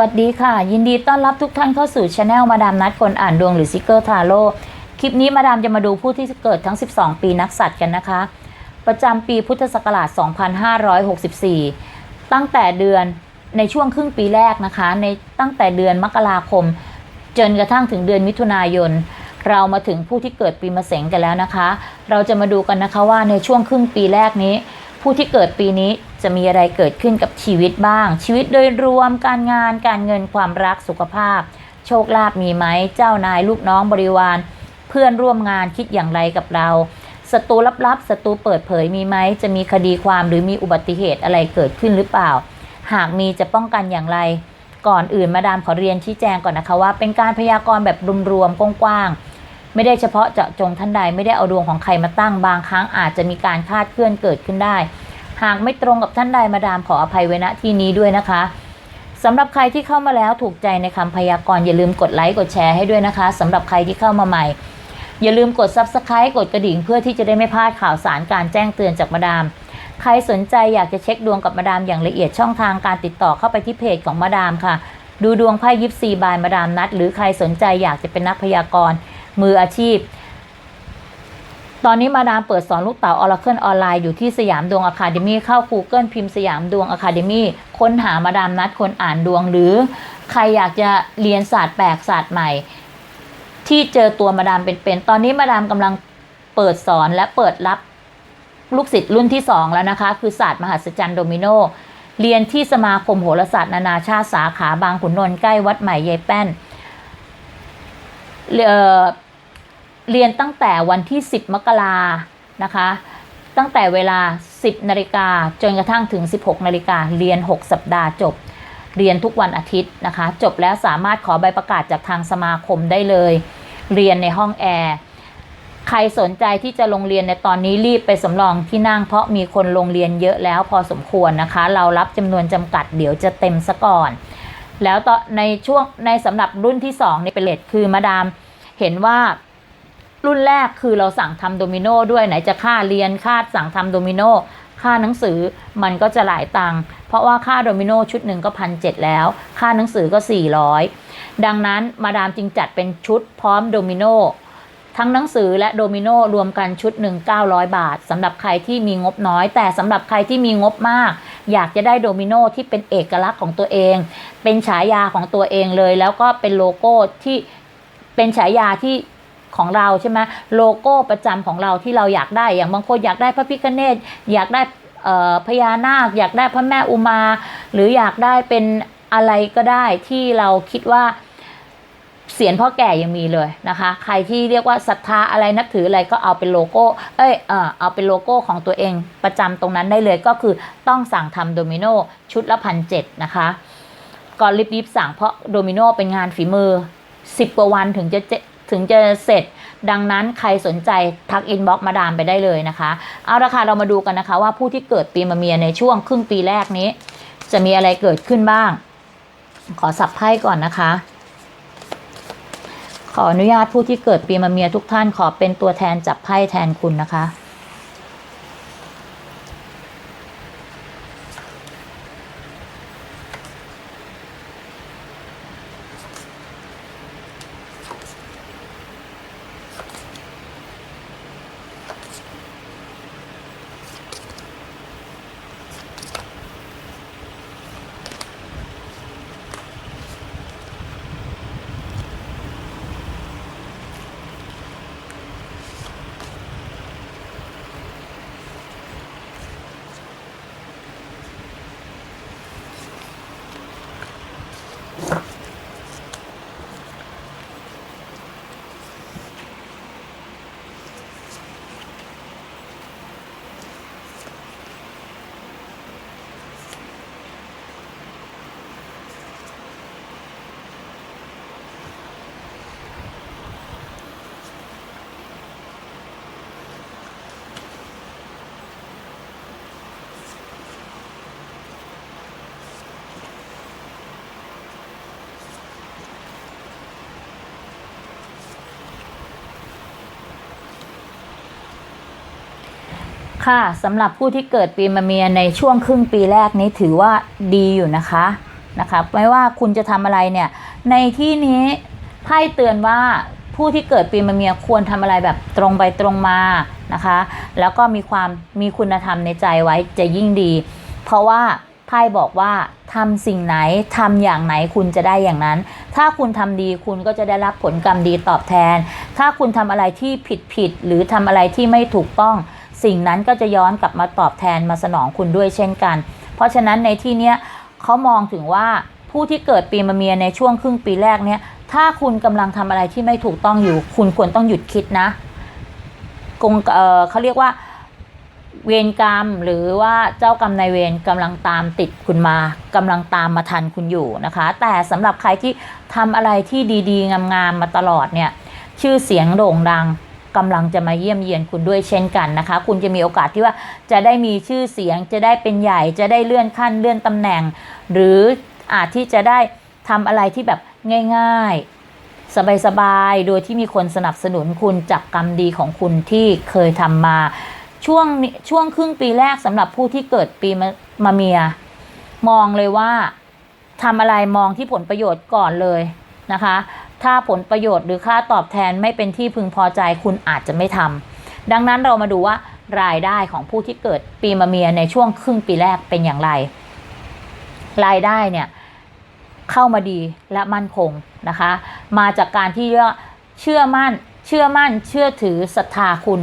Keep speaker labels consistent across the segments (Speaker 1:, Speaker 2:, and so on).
Speaker 1: สวัสดีค่ะ ยินดีต้อนรับทุกท่านเข้าสู่ช anel มาดามนัดคนอ่านดวงหรือซิกเกอร์ทาโร่คลิปนี้มาดามจะมาดูผู้ที่เกิดทั้ง 12 ปีนักสัตว์กันนะคะ ประจำปีพุทธศักราช 2564 ตั้งแต่เดือนในช่วงครึ่งปีแรกนะคะ ในตั้งแต่เดือนมกราคม จนกระทั่งถึงเดือนมิถุนายน เรามาถึงผู้ที่เกิดปีมะเสงกันแล้วนะคะ เราจะมาดูกันนะคะว่าในช่วงครึ่งปีแรกนี้ ผู้ที่เกิดปีนี้จะมีอะไรเกิดขึ้นกับชีวิตบ้าง ชีวิตโดยรวมการงานการเงินความรักสุขภาพ โชคลาภมีไหมเจ้านายลูกน้องบริวาร เพื่อนร่วมงานคิดอย่างไรกับเราศัตรูลับๆศัตรูเปิดเผยมีไหมจะมีคดีความหรือมีอุบัติเหตุอะไรเกิดขึ้นหรือเปล่า หากมีจะป้องกันอย่างไร ก่อนอื่นมาดามขอเรียนชี้แจงก่อนนะคะว่า เป็นการพยากรณ์แบบรวมๆกว้างๆ ไม่ได้เฉพาะเจาะจงท่านใดไม่ได้เอาดวงของใครมาตั้งบางครั้งอาจจะมีการคาดเคลื่อนเกิดขึ้นได้ หากไม่ตรงกับท่านใดมาดามขออภัยไว้ณที่นี้ด้วยนะคะสำหรับใครที่เข้ามาแล้วถูกใจในคำพยากรณ์อย่าลืมกดไลค์กดแชร์ให้ด้วยนะคะสำหรับใครที่เข้ามาใหม่ อย่าลืมกด Subscribe กดกระดิ่งเพื่อที่จะได้ไม่พลาดข่าวสารการแจ้งเตือนจากมาดามใครสนใจอยากจะเช็คดวงกับมาดามอย่างละเอียดช่องทางการติดต่อเข้าไปที่เพจของมาดามค่ะ ดูดวงไพ่ยิปซีบายมาดามนัด หรือใครสนใจอยากจะเป็นนักพยากรณ์ มืออาชีพ ตอนนี้มาดามเปิดสอนลูกเต๋าออร์เคิลออนไลน์อยู่ที่สยามดวงอะคาเดมี่เข้า Google พิมพ์สยามดวงอะคาเดมี่ค้นหามาดามนัดคนอ่านดวงหรือ ใครอยากจะเรียนศาสตร์แปลกศาสตร์ใหม่ ที่เจอตัวมาดามเป็นๆตอนนี้มาดามกำลังเปิดสอนและเปิดรับลูกศิษย์รุ่นที่ 2 แล้วนะคะ คือศาสตร์มหัศจรรย์โดมิโน เรียนที่สมาคมโหราศาสตร์นานาชาติสาขาบางขุนนนท์ใกล้วัดใหม่ยายแป้น เรียนตั้งแต่วันที่ 10 มกรานะคะ ตั้งแต่เวลา 10 นาฬิกาจนกระทั่งถึง 16 นาฬิกาเรียน 6 สัปดาห์จบ เรียนทุกวันอาทิตย์นะคะ จบแล้วสามารถขอใบประกาศจากทางสมาคมได้เลย เรียนในห้องแอร์ใครสนใจที่จะลงเรียนในตอนนี้รีบไปสำรองที่นั่งเพราะมีคนลงเรียนเยอะแล้วพอสมควรนะคะ เรารับจำนวนจำกัดเดี๋ยวจะเต็มซะก่อน แล้วต่อในช่วงในสำหรับรุ่นที่2นี่เป็นเลทคือมาดามเห็นว่า รุ่นแรกคือเราสั่งทำโดมิโนด้วยไหนจะค่าเรียนค่าสั่งทำโดมิโนค่าหนังสือมันก็จะหลายตังค์เพราะว่าค่าโดมิโนชุดหนึ่งก็พันเแล้ว ค่าหนังสือก็ 400 ดังนั้นมาดามจึงจัดเป็นชุดพร้อมโดมิโนทั้งหนังสือและโดมิโนรวมกันชุดหนึ่ง900 บาทสำหรับใครที่มีงบน้อย แต่สำหรับใครที่มีงบมาก อยากจะได้โดมิโนที่เป็นเอกลักษณ์ของตัวเอง เป็นฉายาของตัวเองเลย แล้วก็เป็นโลโก้ที่เป็นฉายาที่ ของเราใช่ไหมโลโก้ประจำของเราที่เราอยากได้ อย่างบางคนอยากได้พระพิฆเนศอยากได้พญานาค อยากได้พระแม่อุมา หรืออยากได้เป็นอะไรก็ได้ที่เราคิดว่าเสียนพ่อแก่ยังมีเลยนะคะ ใครที่เรียกว่าศรัทธาอะไรนับถืออะไรก็เอาเป็นโลโก้ เอ้ย เออเอาเป็นโลโก้ของตัวเองประจำตรงนั้นได้เลยก็คือต้องสั่งทำโดมิโนชุดละพันเจ็ดนะคะก่อนรีบๆสั่งเพราะโดมิโนเป็นงานฝีมือ 10กว่าวันถึงจะเจ ถึงจะเสร็จ ดังนั้นใครสนใจทักอินบ็อกมาดามไปได้เลยนะคะ เอาละค่ะเรามาดูกันนะคะ ว่าผู้ที่เกิดปีมะเมียในช่วงครึ่งปีแรกนี้ จะมีอะไรเกิดขึ้นบ้าง ขอสับไพ่ก่อนนะคะ ขออนุญาตผู้ที่เกิดปีมะเมียทุกท่านขอเป็นตัวแทนจับไพ่แทนคุณนะคะ ค่ะสำหรับผู้ที่เกิดปีมะเมียในช่วงครึ่งปีแรกนี้ถือว่าดีอยู่นะคะนะคะไม่ว่าคุณจะทำอะไรเนี่ย ในที่นี้ไพ่เตือนว่าผู้ที่เกิดปีมะเมียควรทำอะไรแบบตรงไปตรงมานะคะ แล้วก็มีความมีคุณธรรมในใจไว้จะยิ่งดี เพราะว่าไพ่บอกว่าทำสิ่งไหนทำอย่างไหนคุณจะได้อย่างนั้น ถ้าคุณทำดีคุณก็จะได้รับผลกรรมดีตอบแทน ถ้าคุณทำอะไรที่ผิดผิดหรือทำอะไรที่ไม่ถูกต้อง สิ่งนั้นก็จะย้อนกลับมาตอบแทนมาสนองคุณด้วยเช่นกัน เพราะฉะนั้นในที่เนี้ยเขามองถึงว่าผู้ที่เกิดปีมะเมียในช่วงครึ่งปีแรกเนี้ยถ้าคุณกำลังทำอะไรที่ไม่ถูกต้องอยู่ คุณควรต้องหยุดคิดนะกงเออเขาเรียกว่าเวรกรรมหรือว่าเจ้ากรรมนายเวรกำลังตามติดคุณมากำลังตามมาทันคุณอยู่นะคะ แต่สำหรับใครที่ทำอะไรที่ดีๆงามๆมาตลอดเนี่ย ชื่อเสียงโด่งดัง กำลังจะมาเยี่ยมเยียนคุณด้วยเช่นกันนะคะ คุณจะมีโอกาสที่ว่าจะได้มีชื่อเสียง จะได้เป็นใหญ่ จะได้เลื่อนขั้นเลื่อนตำแหน่ง หรืออาจที่จะได้ทำอะไรที่แบบง่าย ๆ สบายๆ โดยที่มีคนสนับสนุนคุณจากกรรมดีของคุณที่เคยทำมาช่วงช่วงครึ่งปีแรกสำหรับผู้ที่เกิดปีมะมะเมีย มองเลยว่าทำอะไรมองที่ผลประโยชน์ก่อนเลยนะคะ ถ้าผลประโยชน์หรือค่าตอบแทนไม่เป็นที่พึงพอใจคุณอาจจะไม่ทำดังนั้นเรามาดูว่ารายได้ของผู้ที่เกิดปีมะเมียในช่วงครึ่งปีแรกเป็นอย่างไร รายได้เนี่ยเข้ามาดีและมั่นคงนะคะ มาจากการที่ว่าเชื่อมั่นเชื่อมั่นเชื่อถือศรัทธาคุณ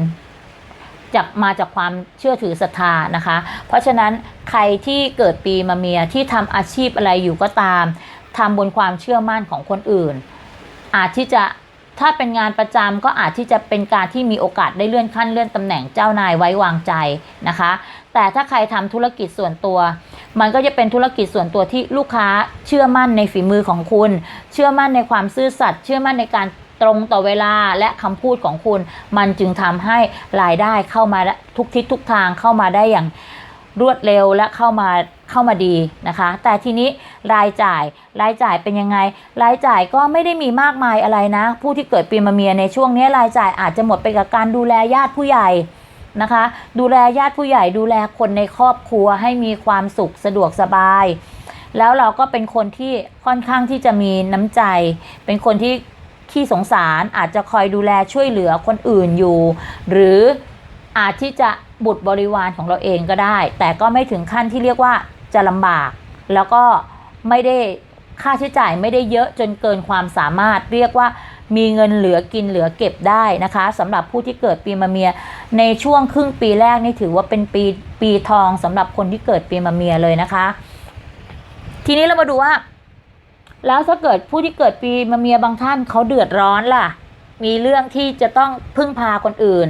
Speaker 1: จากมาจากความเชื่อถือศรัทธานะคะ เพราะฉะนั้นใครที่เกิดปีมะเมียที่ทำอาชีพอะไรอยู่ก็ตามทำบนความเชื่อมั่นของคนอื่น อาจที่จะถ้าเป็นงานประจำก็อาจที่จะเป็นการที่มีโอกาสได้เลื่อนขั้นเลื่อนตำแหน่งเจ้านายไว้วางใจนะคะ แต่ถ้าใครทำธุรกิจส่วนตัว มันก็จะเป็นธุรกิจส่วนตัวที่ลูกค้าเชื่อมั่นในฝีมือของคุณ เชื่อมั่นในความซื่อสัตย์เชื่อมั่นในการตรงต่อเวลาและคำพูดของคุณ มันจึงทำให้รายได้เข้ามาทุกทิศทุกทางเข้ามาได้อย่างรวดเร็วและเข้ามา เข้ามาดีนะคะ แต่ทีนี้รายจ่ายรายจ่ายเป็นยังไง รายจ่ายก็ไม่ได้มีมากมายอะไรนะ ผู้ที่เกิดปีมะเมียในช่วงนี้รายจ่ายอาจจะหมดไปกับการดูแลญาติผู้ใหญ่นะคะ ดูแลญาติผู้ใหญ่ดูแลคนในครอบครัวให้มีความสุขสะดวกสบาย แล้วเราก็เป็นคนที่ค่อนข้างที่จะมีน้ำใจ เป็นคนที่ขี้สงสารอาจจะคอยดูแลช่วยเหลือคนอื่นอยู่ หรืออาจที่จะบุตรบริวารของเราเองก็ได้ แต่ก็ไม่ถึงขั้นที่เรียกว่า จะลำบาก แล้วก็ไม่ได้ค่าใช้จ่ายไม่ได้เยอะจนเกินความสามารถ เรียกว่ามีเงินเหลือกินเหลือเก็บได้นะคะสำหรับผู้ที่เกิดปีมะเมีย ในช่วงครึ่งปีแรกนี่ถือว่าเป็นปีปีทองสำหรับคนที่เกิดปีมะเมียเลยนะคะ ทีนี้เรามาดูว่า แล้วถ้าเกิดผู้ที่เกิดปีมะเมียบางท่านเขาเดือดร้อนล่ะ มีเรื่องที่จะต้องพึ่งพาคนอื่น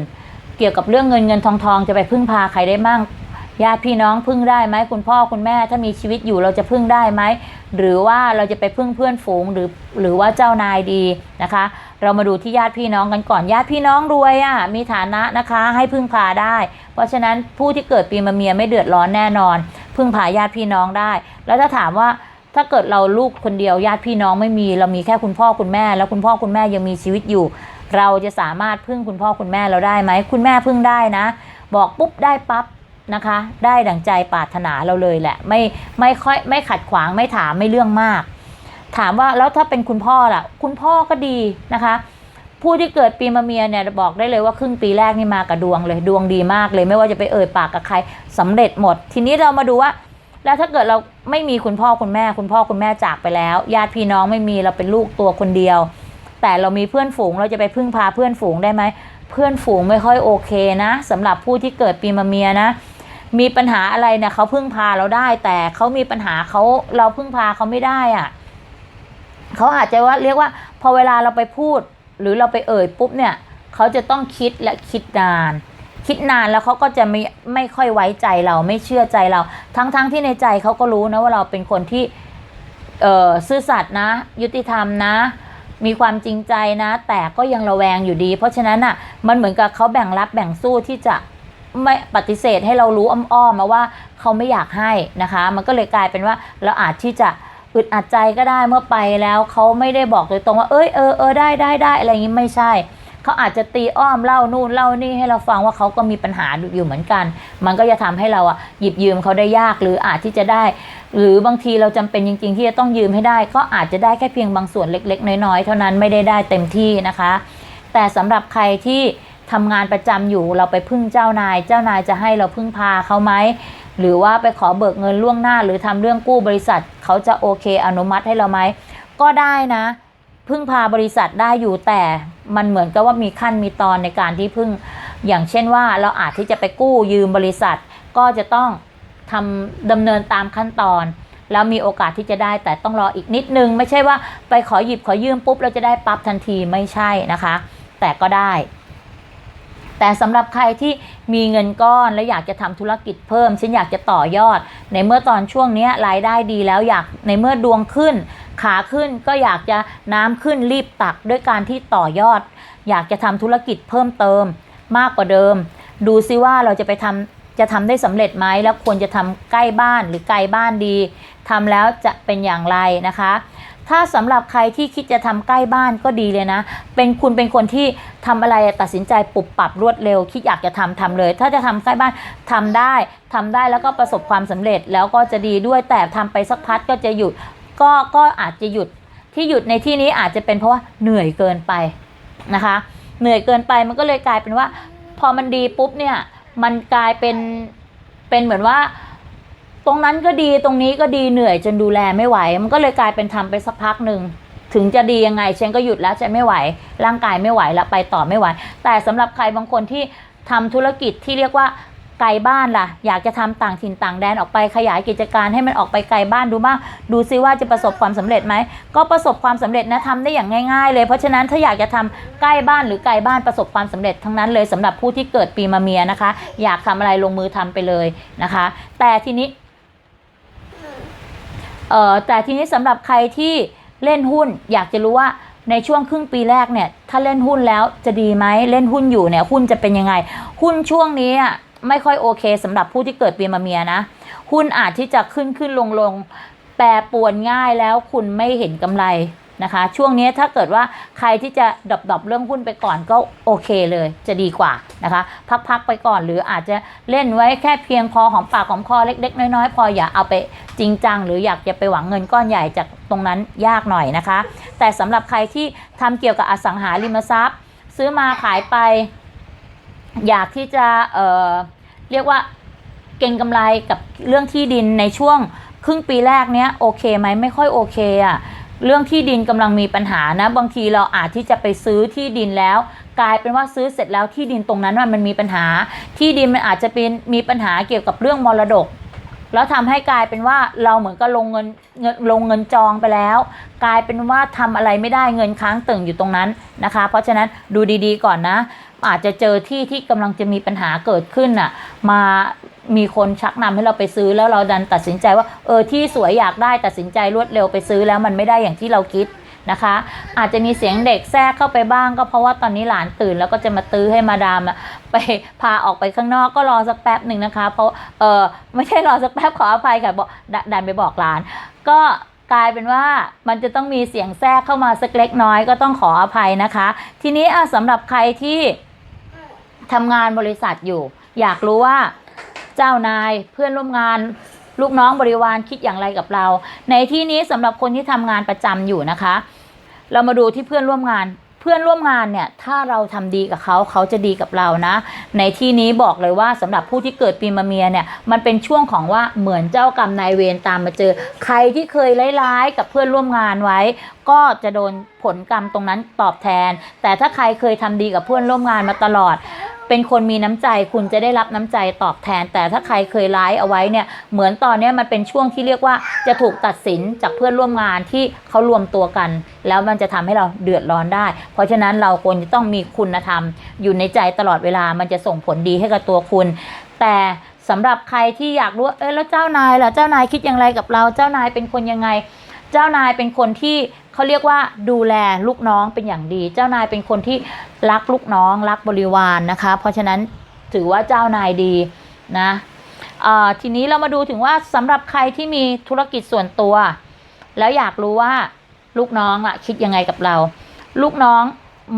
Speaker 1: เกี่ยวกับเรื่องเงินเงินทองทองจะไปพึ่งพาใครได้มั่ง ญาติพี่น้องพึ่งได้ไหมคุณพ่อคุณแม่ถ้ามีชีวิตอยู่เราจะพึ่งได้ไหมหรือว่าเราจะไปพึ่งเพื่อนฝูงหรือหรือว่าเจ้านายดีนะคะ เรามาดูที่ญาติพี่น้องกันก่อนญาติพี่น้องรวยอะ่ะมีฐานะนะคะให้พึ่งพาได้ เพราะฉะนั้นผู้ที่เกิดปีมะเมียไม่เดือดร้อนแน่นอน พึ่งพาญาติพี่น้องได้ แล้วถ้าถามว่าถ้าเกิดเราลูกคนเดียวญาติพี่น้องไม่มี เรามีแค่คุณพ่อคุณแม่ แล้วคุณพ่อคุณแม่ยังมีชีวิตอยู่ เราจะสามารถพึ่งคุณพ่อคุณแม่เราได้ไหมคุณแม่พึ่งได้นะ บอกปุ๊บได้ปั๊บ นะคะ ได้ดั่งใจปรารถนาเราเลยแหละ ไม่ไม่ค่อยไม่ขัดขวางไม่ถามไม่เรื่องมาก ถามว่าแล้วถ้าเป็นคุณพ่อล่ะ คุณพ่อก็ดีนะคะ ผู้ที่เกิดปีมะเมียเนี่ยบอกได้เลยว่าครึ่งปีแรกนี่มากับดวงเลยดวงดีมากเลย ไม่ว่าจะไปเอ่ยปากกับใครสำเร็จหมด ทีนี้เรามาดูว่า แล้วถ้าเกิดเราไม่มีคุณพ่อคุณแม่ คุณพ่อคุณแม่จากไปแล้วญาติพี่น้องไม่มีเราเป็นลูกตัวคนเดียว แต่เรามีเพื่อนฝูงเราจะไปพึ่งพาเพื่อนฝูงได้ไหมเพื่อนฝูงไม่ค่อยโอเคนะสำหรับผู้ที่เกิดปีมะเมียนะ มีปัญหาอะไรเนี่ยเขาพึ่งพาเราได้ แต่เขามีปัญหาเขาเราพึ่งพาเขาไม่ได้อะ่ะเขาอาจจะว่าเรียกว่า พอเวลาเราไปพูด หรือเราไปเอ่ยปุ๊บเนี่ยเขาจะต้องคิดและคิดนาน คิดนานแล้วเขาก็จะไม่ไม่ค่อยไว้ใจเราไม่เชื่อใจเรา ทั้งๆทที่ในใจเขาก็รู้นะว่าเราเป็นคนที่เออซื่อสัตย์นะ ยุติธรรมนะ มีความจริงใจนะ แต่ก็ยังระแวงอยู่ดี เพราะฉะนั้นอะมันเหมือนกับเขาแบ่งรับแบ่งสู้ที่จะ ไม่ปฏิเสธให้เรารู้อ้อมๆมาว่าเขาไม่อยากให้นะคะ มันก็เลยกลายเป็นว่าเราอาจที่จะอึดอัดใจก็ได้เมื่อไปแล้วเขาไม่ได้บอกโดยตรงว่าเอ้ยเออเออได้ได้ได้อะไรอย่างนี้ไม่ใช่เขาอาจจะตีอ้อมเล่านู่นเล่านี่ให้เราฟังว่าเขาก็มีปัญหาอยู่เหมือนกัน มันก็จะทำให้เราอะหยิบยืมเขาได้ยากหรืออาจที่จะได้ หรือบางทีเราจำเป็นจริง ๆ ที่จะต้องยืมให้ได้ ก็อาจจะได้แค่เพียงบางส่วนเล็ก ๆ น้อยๆเท่านั้นไม่ได้ได้เต็มที่นะคะ แต่สำหรับใครที่ ทำงานประจำอยู่เราไปพึ่งเจ้านาย เจ้านายจะให้เราพึ่งพาเขาไหมหรือว่าไปขอเบิกเงินล่วงหน้า หรือทำเรื่องกู้บริษัทเขาจะโอเคอนุมัติให้เราไหมก็ได้นะ พึ่งพาบริษัทได้อยู่แต่มันเหมือนกับว่ามีขั้นมีตอนในการที่พึ่ง อย่างเช่นว่าเราอาจที่จะไปกู้ยืมบริษัท ก็จะต้องทำดำเนินตามขั้นตอน แล้วมีโอกาสที่จะได้แต่ต้องรออีกนิดนึง ไม่ใช่ว่าไปขอหยิบขอยืมปุ๊บเราจะได้ปั๊บทันทีไม่ใช่นะคะ แต่ก็ได้ แต่สำหรับใครที่มีเงินก้อนและอยากจะทำธุรกิจเพิ่มฉันอยากจะต่อยอด ในเมื่อตอนช่วงนี้รายได้ดีแล้วอยากในเมื่อดวงขึ้น ขาขึ้นก็อยากจะน้ำขึ้นรีบตักด้วยการที่ต่อยอด อยากจะทำธุรกิจเพิ่มเติมมากกว่าเดิม ดูซิว่าเราจะไปทำจะทำได้สำเร็จไหมแล้วควรจะทำใกล้บ้านหรือไกลบ้านดีทำแล้วจะเป็นอย่างไรนะคะ ถ้าสำหรับใครที่คิดจะทำใกล้บ้านก็ดีเลยนะ เป็นคุณเป็นคนที่ทำอะไรตัดสินใจปรับปรับรวดเร็ว คิดอยากจะทำทำเลย ถ้าจะทำใกล้บ้านทำได้ทำได้แล้วก็ประสบความสำเร็จแล้วก็จะดีด้วยแต่ทำไปสักพักก็จะหยุดก็ก็อาจจะหยุดที่หยุดในที่นี้อาจจะเป็นเพราะว่าเหนื่อยเกินไปนะคะ เหนื่อยเกินไปมันก็เลยกลายเป็นว่า พอมันดีปุ๊บเนี่ยมันกลายเป็นเป็นเหมือนว่า ตรงนั้นก็ดีตรงนี้ก็ดีเหนื่อยจนดูแลไม่ไหว มันก็เลยกลายเป็นทำไปสักพักหนึ่งถึงจะดียังไงฉันก็หยุดแล้วฉันไม่ไหว ร่างกายไม่ไหวแล้วไปต่อไม่ไหว แต่สำหรับใครบางคนที่ทำธุรกิจที่เรียกว่าไกลบ้านล่ะ อยากจะทำต่างถิ่นต่างแดนออกไปขยายกิจการให้มันออกไปไกลบ้านดูบ้างดูซิว่าจะประสบความสำเร็จไหมก็ประสบความสำเร็จนะทำได้อย่างง่าย ๆ เลยเพราะฉะนั้นถ้าอยากจะทำใกล้บ้านหรือไกลบ้านประสบความสำเร็จทั้งนั้นเลยสำหรับผู้ที่เกิดปีมะเมียนะคะ อยากทำอะไรลงมือทำไปเลยนะคะ แต่ทีนี้ เอ่อแต่ทีนี้สำหรับใครที่เล่นหุ้นอยากจะรู้ว่าในช่วงครึ่งปีแรกเนี่ยถ้าเล่นหุ้นแล้วจะดีไหมเล่นหุ้นอยู่เนี่ยหุ้นจะเป็นยังไง หุ้นช่วงนี้อะไม่ค่อยโอเคสำหรับผู้ที่เกิดปีมะเมียนะ หุ้นอาจที่จะขึ้นขึ้นลงลงแปรปรวนง่ายแล้วคุณไม่เห็นกำไร นะคะ ช่วงนี้ถ้าเกิดว่าใครที่จะดรอปดเรื่องหุ้นไปก่อนก็โอเคเลยจะดีกว่านะคะ พักๆไปก่อนหรืออาจจะเล่นไว้แค่เพียงพอหอมปากหอมคอเล็ก ๆ น้อยๆ พออย่าเอาไปจริงจัง หรืออยากจะไปหวังเงินก้อนใหญ่จากตรงนั้นยากหน่อยนะคะ แต่สำหรับใครที่ทำเกี่ยวกับอสังหาริมทรัพย์ ซื้อมาขายไป อยากที่จะเเรียกว่าเก่งกำไรกับเรื่องที่ดินในช่วงครึ่งปีแรกเนี้ยโอเคไหมไม่ค่อยโอเคอะ เรื่องที่ดินกำลังมีปัญหานะ บางทีเราอาจที่จะไปซื้อที่ดินแล้ว กลายเป็นว่าซื้อเสร็จแล้วที่ดินตรงนั้นมันมีปัญหา ที่ดินมันอาจจะเป็นมีปัญหาเกี่ยวกับเรื่องมรดก แล้วทำให้กลายเป็นว่าเราเหมือนกับลงเงินเงินลงเงินจองไปแล้ว กลายเป็นว่าทำอะไรไม่ได้เงินค้างตึงอยู่ตรงนั้นนะคะ เพราะฉะนั้นดูดีๆก่อนนะ อาจจะเจอที่ที่กำลังจะมีปัญหาเกิดขึ้นน่ะมา มีคนชักนำให้เราไปซื้อแล้วเราดันตัดสินใจว่า เออที่สวยอยากได้ตัดสินใจรวดเร็วไปซื้อแล้วมันไม่ได้อย่างที่เราคิดนะคะ อาจจะมีเสียงเด็กแทรกเข้าไปบ้างก็เพราะว่าตอนนี้หลานตื่นแล้วก็จะมาตื้อให้มาดามอะไปพาออกไปข้างนอกก็รอสักแป๊บหนึ่งนะคะ เพราะเออไม่ใช่รอสักแป๊บขออภัยค่ะบอกดันไปบอกหลาน ก็กลายเป็นว่ามันจะต้องมีเสียงแทรกเข้ามาสักเล็กน้อยก็ต้องขออภัยนะคะ ทีนี้สำหรับใครที่ทำงานบริษัทอยู่ อยากรู้ว่า เจ้านายเพื่อนร่วมงานลูกน้องบริวารคิดอย่างไรกับเรา ในที่นี้สำหรับคนที่ทำงานประจำอยู่นะคะ เรามาดูที่เพื่อนร่วมงาน เพื่อนร่วมงานเนี่ยถ้าเราทำดีกับเขาเขาจะดีกับเรานะ ในที่นี้บอกเลยว่าสำหรับผู้ที่เกิดปีมะเมียเนี่ยมันเป็นช่วงของว่าเหมือนเจ้ากรรมนายเวรตามมาเจอ ใครที่เคยร้ายๆกับเพื่อนร่วมงานไว้ ก็จะโดนผลกรรมตรงนั้นตอบแทน แต่ถ้าใครเคยทำดีกับเพื่อนร่วมงานมาตลอด เป็นคนมีน้ำใจคุณจะได้รับน้ำใจตอบแทน แต่ถ้าใครเคยร้ายเอาไว้เนี่ยเหมือนตอนนี้มันเป็นช่วงที่เรียกว่าจะถูกตัดสินจากเพื่อนร่วมงานที่เขารวมตัวกัน แล้วมันจะทำให้เราเดือดร้อนได้ เพราะฉะนั้นเราควรจะต้องมีคุณธรรม อยู่ในใจตลอดเวลามันจะส่งผลดีให้กับตัวคุณ แต่สำหรับใครที่อยากรู้เออแล้วเจ้านายล่ะเจ้านายคิดอย่างไรกับเรา เจ้านายเป็นคนยังไง เจ้านายเป็นคนที่ เขาเรียกว่าดูแลลูกน้องเป็นอย่างดี เจ้านายเป็นคนที่รักลูกน้อง รักบริวารนนะคะ เพราะฉะนั้นถือว่าเจ้านายดีนะทีนี้เรามาดูถึงว่าสำหรับใครที่มีธุรกิจส่วนตัว แล้วอยากรู้ว่าลูกน้องล่ะคิดยังไงกับเรา ลูกน้อง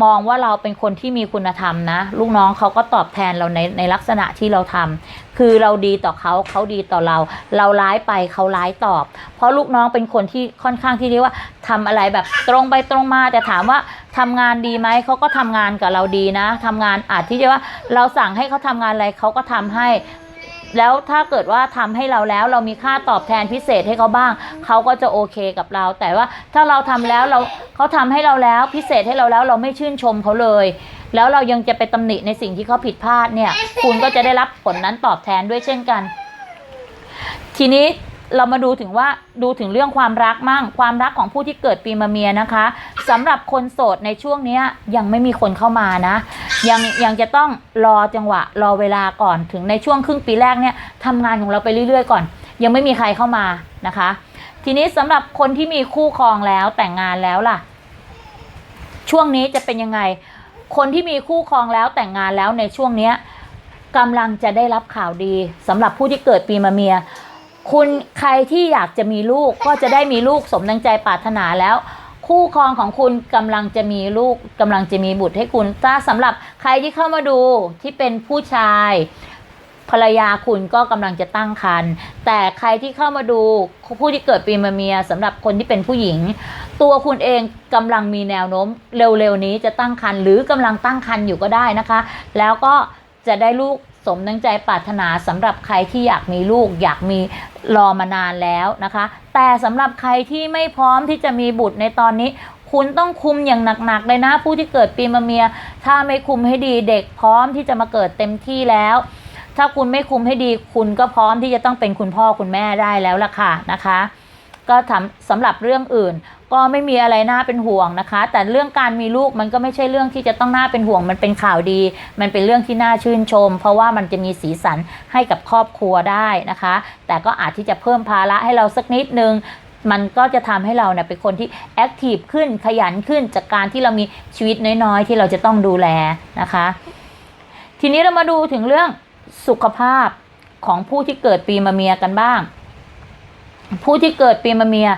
Speaker 1: มองว่าเราเป็นคนที่มีคุณธรรมนะ ลูกน้องเขาก็ตอบแทนเราในในลักษณะที่เราทำคือเราดีต่อเขาเขาดีต่อเรา เราร้ายไปเขาร้ายตอบ เพราะลูกน้องเป็นคนที่ค่อนข้างที่เรียกว่าทำอะไรแบบตรงไปตรงมาแต่ถามว่าทำงานดีไหมเขาก็ทำงานกับเราดีนะทำงานอาจที่จะว่าเราสั่งให้เขาทำงานอะไรเขาก็ทำให้ แล้วถ้าเกิดว่าทำให้เราแล้วเรามีค่าตอบแทนพิเศษให้เขาบ้าง เขาก็จะโอเคกับเรา แต่ว่าถ้าเราทำแล้วเราเขาทำให้เราแล้วพิเศษให้เราแล้วเราไม่ชื่นชมเขาเลย แล้วเรายังจะไปตำหนิในสิ่งที่เขาผิดพลาดเนี่ย คุณก็จะได้รับผลนั้นตอบแทนด้วยเช่นกัน ทีนี้ เรามาดูถึงว่าดูถึงเรื่องความรักมั่ง ความรักของผู้ที่เกิดปีมะเมียนะคะสำหรับคนโสดในช่วงนี้ยังไม่มีคนเข้ามานะ ยังยังจะต้องรอจังหวะ รอเวลาก่อนถึงในช่วงครึ่งปีแรกเนี่ยทำงานของเราไปเรื่อยๆ ก่อน ยังไม่มีใครเข้ามานะคะ ทีนี้สำหรับคนที่มีคู่ครองแล้วแต่งงานแล้วล่ะ ช่วงนี้จะเป็นยังไง คนที่มีคู่ครองแล้วแต่งงานแล้วในช่วงเนี้ยกำลังจะได้รับข่าวดีสำหรับผู้ที่เกิดปีมะเมีย คุณใครที่อยากจะมีลูกก็จะได้มีลูกสมดังใจปรารถนาแล้ว คู่ครองของคุณกำลังจะมีลูกกำลังจะมีบุตรให้คุณถ้าสำหรับใครที่เข้ามาดูที่เป็นผู้ชายภรรยาคุณก็กำลังจะตั้งครรภ์แต่ใครที่เข้ามาดูผู้ที่เกิดปีมะเมียสำหรับคนที่เป็นผู้หญิง ตัวคุณเองกำลังมีแนวโน้มเร็วๆนี้จะตั้งครรภ์หรือกำลังตั้งครรภ์อยู่ก็ได้นะคะ แล้วก็จะได้ลูก สมดังใจปรารถนาสำหรับใครที่อยากมีลูก อยากมีรอมานานแล้วนะคะ แต่สำหรับใครที่ไม่พร้อมที่จะมีบุตรในตอนนี้คุณต้องคุมอย่างหนักๆเลยนะ ผู้ที่เกิดปีมะเมีย ถ้าไม่คุมให้ดีเด็กพร้อมที่จะมาเกิดเต็มที่แล้ว ถ้าคุณไม่คุมให้ดีคุณก็พร้อมที่จะต้องเป็นคุณพ่อคุณแม่ได้แล้วล่ะค่ะนะคะ ก็ทำสำหรับเรื่องอื่น ก็ไม่มีอะไรน่าเป็นห่วงนะคะ แต่เรื่องการมีลูกมันก็ไม่ใช่เรื่องที่จะต้องน่าเป็นห่วง มันเป็นข่าวดี มันเป็นเรื่องที่น่าชื่นชม เพราะว่ามันจะมีสีสันให้กับครอบครัวได้นะคะ แต่ก็อาจที่จะเพิ่มภาระให้เราสักนิดนึงมันก็จะทำให้เราเนี่ยเป็นคนที่แอคทีฟขึ้นขยันขึ้นจากการที่เรามีชีวิตน้อยๆ ที่เราจะต้องดูแลนะคะ ทีนี้เรามาดูถึงเรื่องสุขภาพของผู้ที่เกิดปีมะเมียกันบ้าง ผู้ที่เกิดปีมะเมีย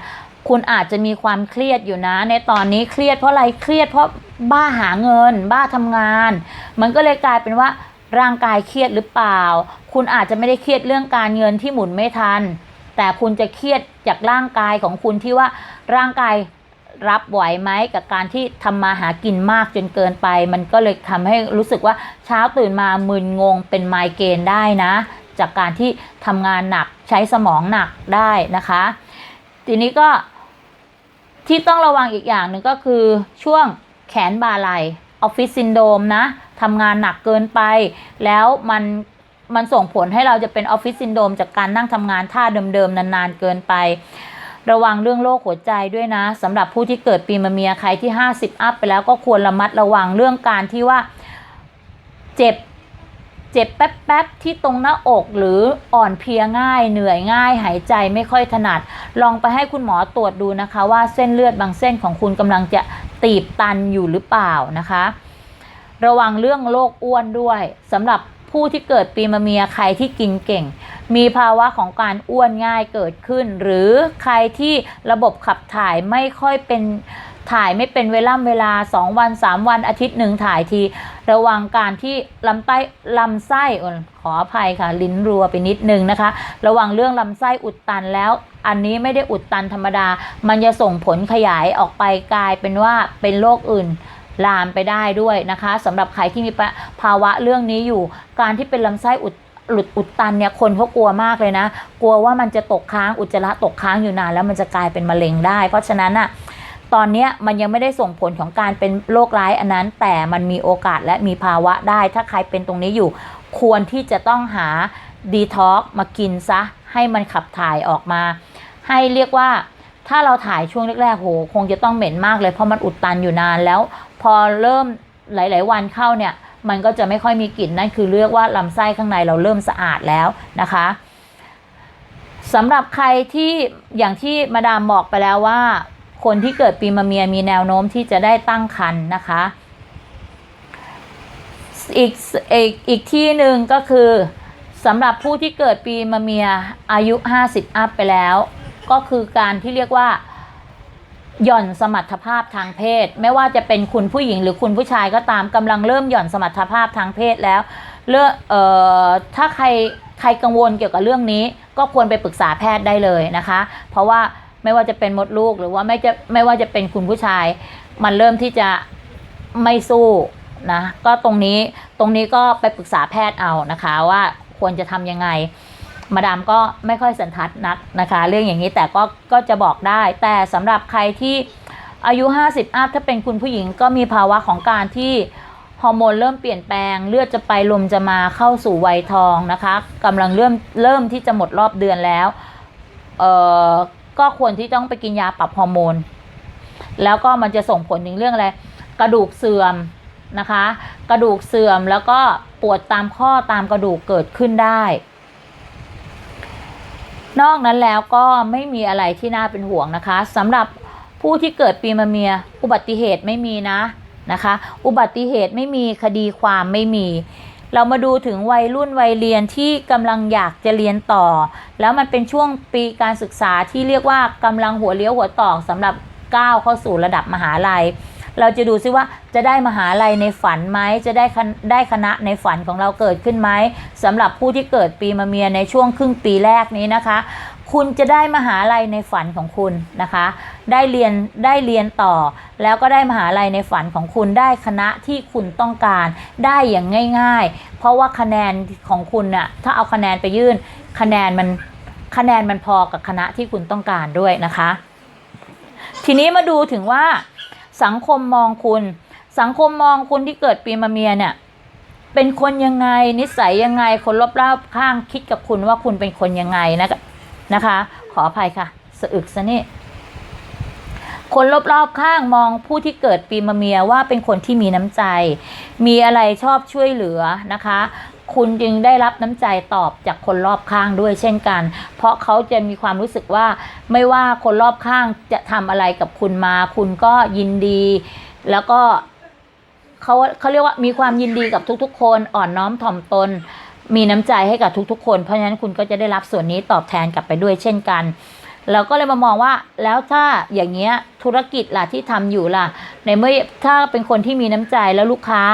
Speaker 1: คุณอาจจะมีความเครียดอยู่นะ ในตอนนี้เครียดเพราะอะไรเครียดเพราะบ้าหาเงิน บ้าทำงาน มันก็เลยกลายเป็นว่าร่างกายเครียดหรือเปล่า คุณอาจจะไม่ได้เครียดเรื่องการเงินที่หมุนไม่ทัน แต่คุณจะเครียดจากร่างกายของคุณที่ว่าร่างกายรับไหวไหมกับการที่ทำมาหากินมากจนเกินไป มันก็เลยทำให้รู้สึกว่าเช้าตื่นมามึนงงเป็นไมเกรนได้นะ จากการที่ทำงานหนักใช้สมองหนักได้นะคะ ทีนี้ก็ที่ต้องระวังอีกอย่างหนึ่งก็คือช่วงแขนบ่าไหลออฟฟิศซินโดมนะทำงานหนักเกินไป แล้วมันมันส่งผลให้เราจะเป็นออฟฟิศซินโดมจากการนั่งทำงานท่าเดิมๆนานๆเกินไประวังเรื่องโรคหัวใจด้วยนะสำหรับผู้ที่เกิดปีมะเมียใครที่ 50 อัพไปแล้วก็ควรระมัดระวังเรื่องการที่ว่า เจ็บ เจ็บแป๊บๆที่ตรงหน้าอกหรืออ่อนเพลียง่าย เหนื่อยง่าย หายใจไม่ค่อยถนัด ลองไปให้คุณหมอตรวจดูนะคะ ว่าเส้นเลือดบางเส้นของคุณกำลังจะตีบตันอยู่หรือเปล่านะคะ ระวังเรื่องโรคอ้วนด้วยสำหรับผู้ที่เกิดปีมะเมียใครที่กินเก่ง มีภาวะของการอ้วนง่ายเกิดขึ้น หรือใครที่ระบบขับถ่ายไม่ค่อยเป็น ถ่ายไม่เป็นเวล่ำเวลา 2 วัน 3 วันอาทิตย์หนึ่งถ่ายที ระวังการที่ลำไส้ลำไส้เอ่อขออภัยค่ะ ลิ้นรัวไปนิดนึงนะคะ ระวังเรื่องลำไส้อุดตันแล้ว อันนี้ไม่ได้อุดตันธรรมดา มันจะส่งผลขยายออกไปกลายเป็นว่าเป็นโรคอื่นลามไปได้ด้วยนะคะสำหรับใครที่มีภาวะเรื่องนี้อยู่ การที่เป็นลำไส้อุดหลุดอุดตันเนี่ยคนเขากลัวมากเลยนะ กลัวว่ามันจะตกค้างอุจจาระตกค้างอยู่นานแล้วมันจะกลายเป็นมะเร็งได้ เพราะฉะนั้นอะ ตอนนี้มันยังไม่ได้ส่งผลของการเป็นโรคร้ายอันนั้น แต่มันมีโอกาสและมีภาวะได้ ถ้าใครเป็นตรงนี้อยู่ ควรที่จะต้องหาดีท็อกมากินซะ ให้มันขับถ่ายออกมา ให้เรียกว่าถ้าเราถ่ายช่วงแรกๆโห คงจะต้องเหม็นมากเลย เพราะมันอุดตันอยู่นานแล้ว พอเริ่มหลาย ๆ วันเข้าเนี่ย มันก็จะไม่ค่อยมีกลิ่นนั่นคือเรียกว่าลำไส้ข้างในเราเริ่มสะอาดแล้วนะคะสำหรับใครที่อย่างที่มาดามบอกไปแล้วว่า คนที่เกิดปีมะเมียมีแนวโน้มที่จะได้ตั้งครรภ์นะคะ อีกอีกอีกที่หนึ่งก็คือสำหรับผู้ที่เกิดปีมะเมียอายุ 50 อัพไปแล้ว ก็คือการที่เรียกว่าหย่อนสมรรถภาพทางเพศ ไม่ว่าจะเป็นคุณผู้หญิงหรือคุณผู้ชายก็ตามกำลังเริ่มหย่อนสมรรถภาพทางเพศแล้วเลือกเอ่อถ้าใครใครกังวลเกี่ยวกับเรื่องนี้ ก็ควรไปปรึกษาแพทย์ได้เลยนะคะ เพราะว่า ไม่ว่าจะเป็นมดลูกหรือว่าไม่จะไม่ว่าจะเป็นคุณผู้ชาย มันเริ่มที่จะไม่สู้นะก็ตรงนี้ตรงนี้ก็ไปปรึกษาแพทย์เอานะคะว่าควรจะทำยังไง มาดามก็ไม่ค่อยสันทัดนักนะคะ เรื่องอย่างนี้แต่ก็ก็จะบอกได้ แต่สำหรับใครที่อายุ 50 อัพถ้าเป็นคุณผู้หญิงก็มีภาวะของการที่ฮอร์โมนเริ่มเปลี่ยนแปลง เลือดจะไปลมจะมาเข้าสู่วัยทองนะคะกำลังเริ่มเริ่มที่จะหมดรอบเดือนแล้วเอ่อ ก็ควรที่ต้องไปกินยาปรับฮอร์โมน แล้วก็มันจะส่งผลถึงเรื่องอะไร กระดูกเสื่อมนะคะ กระดูกเสื่อมแล้วก็ปวดตามข้อตามกระดูกเกิดขึ้นได้ นอกนั้นแล้วก็ไม่มีอะไรที่น่าเป็นห่วงนะคะสำหรับผู้ที่เกิดปีมะเมีย อุบัติเหตุไม่มีนะนะคะ อุบัติเหตุไม่มีคดีความไม่มี เรามาดูถึงวัยรุ่นวัยเรียนที่กำลังอยากจะเรียนต่อ แล้วมันเป็นช่วงปีการศึกษาที่เรียกว่ากำลังหัวเลี้ยวหัวต่อสำหรับก้าวเข้าสู่ระดับมหาลัย เราจะดูซิว่าจะได้มหาลัยในฝันไหมจะได้ได้คณะในฝันของเราเกิดขึ้นไหมสำหรับผู้ที่เกิดปีมะเมียในช่วงครึ่งปีแรกนี้นะคะ คุณจะได้มหาลัยในฝันของคุณนะคะ ได้เรียนได้เรียนต่อ แล้วก็ได้มหาลัยในฝันของคุณได้คณะที่คุณต้องการได้อย่างง่าย ๆ เพราะว่าคะแนนของคุณน่ะถ้าเอาคะแนนไปยื่นคะแนนมันคะแนนมันพอกับคณะที่คุณต้องการด้วยนะคะ ทีนี้มาดูถึงว่า สังคมมองคุณ สังคมมองคุณที่เกิดปีมะเมียเนี่ยเป็นคนยังไงนิสัยยังไงคนรอบๆข้างคิดกับคุณว่าคุณเป็นคนยังไงนะ นะคะ ขออภัยค่ะสะอึกซะนี่คนรอบๆข้างมองผู้ที่เกิดปีมะเมียว่าเป็นคนที่มีน้ำใจ มีอะไรชอบช่วยเหลือนะคะ คุณจึงได้รับน้ำใจตอบจากคนรอบข้างด้วยเช่นกัน เพราะเขาจะมีความรู้สึกว่าไม่ว่าคนรอบข้างจะทำอะไรกับคุณมา คุณก็ยินดี แล้วก็เขาเขาเรียกว่ามีความยินดีกับทุกๆ คนอ่อนน้อมถ่อมตน มีน้ำใจให้กับทุกๆ คน เพราะฉะนั้นคุณก็จะได้รับส่วนนี้ตอบแทนกลับไปด้วยเช่นกัน เราก็เลยมามองว่าแล้วถ้าอย่างเงี้ยธุรกิจล่ะที่ทำอยู่ล่ะ ในเมื่อถ้าเป็นคนที่มีน้ำใจแล้วลูกค้า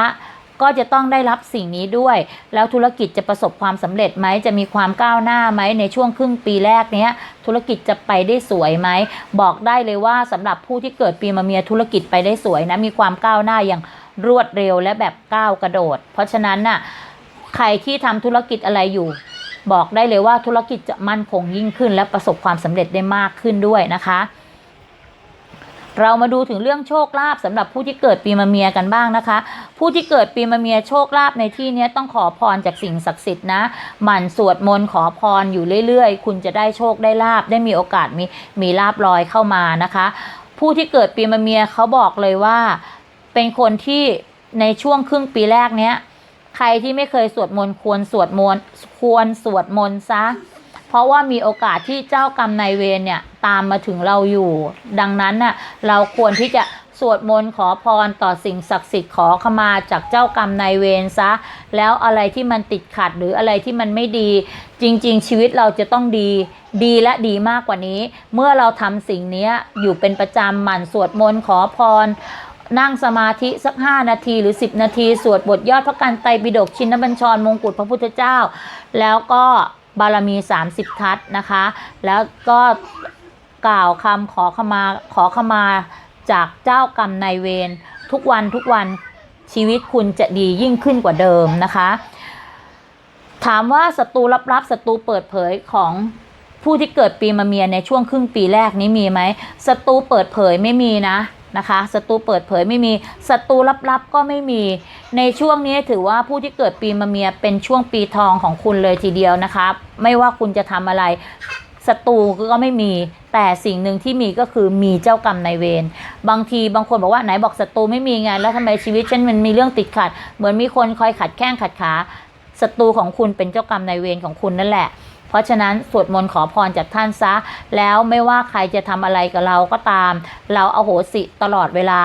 Speaker 1: ก็จะต้องได้รับสิ่งนี้ด้วย แล้วธุรกิจจะประสบความสำเร็จไหม จะมีความก้าวหน้าไหม ในช่วงครึ่งปีแรกเนี้ย ธุรกิจจะไปได้สวยไหม บอกได้เลยว่าสำหรับผู้ที่เกิดปีมะเมียธุรกิจไปได้สวยนะ มีความก้าวหน้าอย่างรวดเร็วและแบบก้าวกระโดด เพราะฉะนั้นน่ะ ใครที่ทำธุรกิจอะไรอยู่ บอกได้เลยว่าธุรกิจจะมั่นคงยิ่งขึ้น และประสบความสำเร็จได้มากขึ้นด้วยนะคะ เรามาดูถึงเรื่องโชคลาภสำหรับผู้ที่เกิดปีมะเมียกันบ้างนะคะ ผู้ที่เกิดปีมะเมียโชคลาภในที่นี้ต้องขอพรจากสิ่งศักดิ์สิทธิ์นะหมั่นสวดมนต์ขอพรอยู่เรื่อยๆ คุณจะได้โชคได้ลาบได้มีโอกาสมีมีลาบลอยเข้ามานะคะ ผู้ที่เกิดปีมะเมียเขาบอกเลยว่า เป็นคนที่ในช่วงครึ่งปีแรกเนี้ย ใครที่ไม่เคยสวดมนต์ควรสวดมนต์ควรสวดมนต์ซะ เพราะว่ามีโอกาสที่เจ้ากรรมนายเวรเนี่ยตามมาถึงเราอยู่ ดังนั้นน่ะเราควรที่จะสวดมนต์ขอพรต่อสิ่งศักดิ์สิทธิ์ขอขมาจากเจ้ากรรมนายเวรซะ แล้วอะไรที่มันติดขัดหรืออะไรที่มันไม่ดี จริง ๆ ชีวิตเราจะต้องดี ดีและดีมากกว่านี้ เมื่อเราทำสิ่งนี้อยู่เป็นประจำหมั่นสวดมนต์ขอพร นั่งสมาธิสัก 5 นาทีหรือ 10 นาที สวดบทยอดพระกันไตรปิฎกชินบัญชรมงกุฎพระพุทธเจ้า แล้วก็บารมี 30 ทัศนะคะ แล้วก็กล่าวคำขอขมาขอขมาจากเจ้ากรรมนายเวรทุกวันทุกวันชีวิตคุณจะดียิ่งขึ้นกว่าเดิมนะคะ ถามว่าศัตรูลับๆศัตรูเปิดเผยของผู้ที่เกิดปีมะเมียในช่วงครึ่งปีแรกนี้มีไหมศัตรูเปิดเผยไม่มีนะ นะคะศัตรูเปิดเผยไม่มีศัตรูลับๆก็ไม่มี ในช่วงนี้ถือว่าผู้ที่เกิดปีมะเมียเป็นช่วงปีทองของคุณเลยทีเดียวนะคะไม่ว่าคุณจะทำอะไรศัตรูก็ไม่มีแต่สิ่งหนึ่งที่มีก็คือมีเจ้ากรรมนายเวรบางทีบางคนบอกว่าไหนบอกศัตรูไม่มีไงแล้วทำไมชีวิตฉันมันมีเรื่องติดขัด เหมือนมีคนคอยขัดแข้งขัดขาศัตรูของคุณเป็นเจ้ากรรมนายเวรของคุณนั่นแหละ เพราะฉะนั้นสวดมนต์ขอพรจากท่านซะ แล้วไม่ว่าใครจะทำอะไรกับเราก็ตาม เราเอาโหสิตลอดเวลา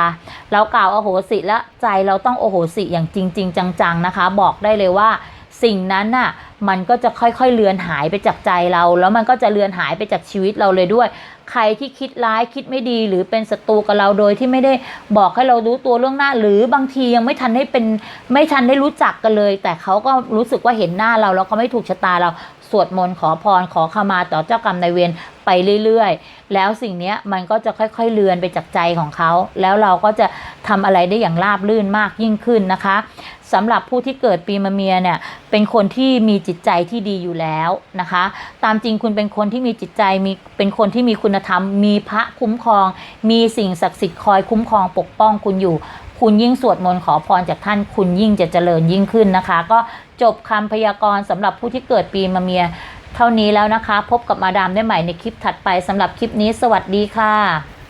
Speaker 1: เรากล่าวอาโหสิและใจเราต้องโอโหสิอย่างจริง ๆ จัง ๆนะคะ บอกได้เลยว่าสิ่งนั้นน่ะมันก็จะค่อยๆเลือนหายไปจากใจเรา แล้วมันก็จะเลือนหายไปจากชีวิตเราเลยด้วย ใครที่คิดร้ายคิดไม่ดีหรือเป็นศัตรูกับเราโดยที่ไม่ได้บอกให้เรารู้ตัวล่วงหน้า หรือบางทียังไม่ทันได้เป็นไม่ทันได้รู้จักกันเลย แต่เขาก็รู้สึกว่าเห็นหน้าเราแล้วก็ไม่ถูกชะตาเรา สวดมนต์ขอพรขอขมาต่อเจ้ากรรมนายเวรไปเรื่อยๆ แล้วสิ่งนี้มันก็จะค่อยๆเลือนไปจากใจของเขา แล้วเราก็จะทำอะไรได้อย่างราบรื่นมากยิ่งขึ้นนะคะสำหรับผู้ที่เกิดปีมะเมียเนี่ยเป็นคนที่มีจิตใจที่ดีอยู่แล้วนะคะ ตามจริงคุณเป็นคนที่มีจิตใจมีเป็นคนที่มีคุณธรรม มีพระคุ้มครอง มีสิ่งศักดิ์สิทธิ์คอยคุ้มครองปกป้องคุณอยู่ คุณยิ่งสวดมนต์ขอพรจากท่านคุณยิ่งจะเจริญยิ่งขึ้นนะคะ ก็จบคำพยากรณ์สำหรับผู้ที่เกิดปีมะเมีย เท่านี้แล้วนะคะ พบกับมาดามได้ใหม่ในคลิปถัดไปสำหรับคลิปนี้ สวัสดีค่ะ